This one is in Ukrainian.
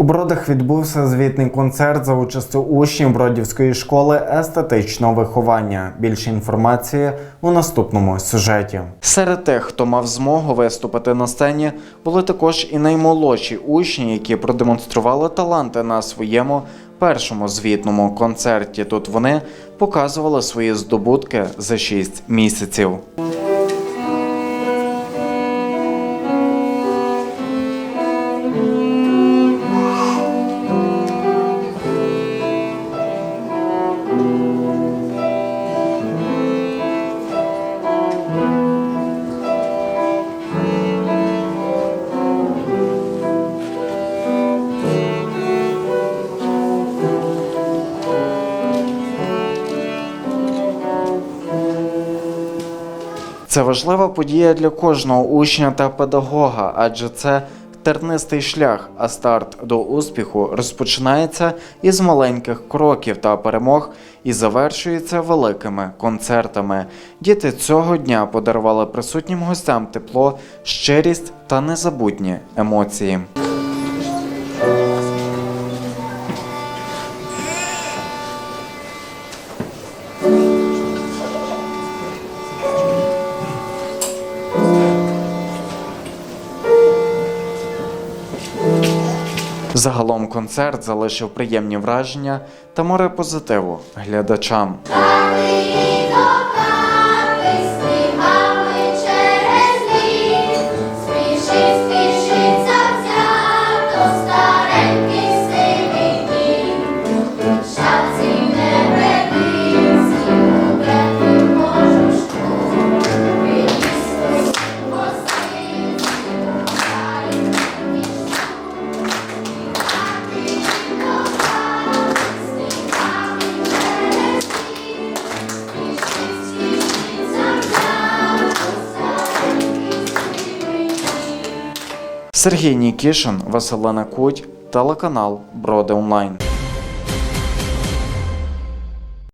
У Бродах відбувся звітний концерт за участю учнів Бродівської школи естетичного виховання. Більше інформації у наступному сюжеті. Серед тих, хто мав змогу виступити на сцені, були також і наймолодші учні, які продемонстрували таланти на своєму першому звітному концерті. Тут вони показували свої здобутки за 6 місяців. Це важлива подія для кожного учня та педагога, адже це тернистий шлях, а старт до успіху розпочинається із маленьких кроків та перемог і завершується великими концертами. Діти цього дня подарували присутнім гостям тепло, щирість та незабутні емоції. Загалом концерт залишив приємні враження та море позитиву глядачам. Сергій Нікішин, Василена Куть, телеканал Броди Онлайн.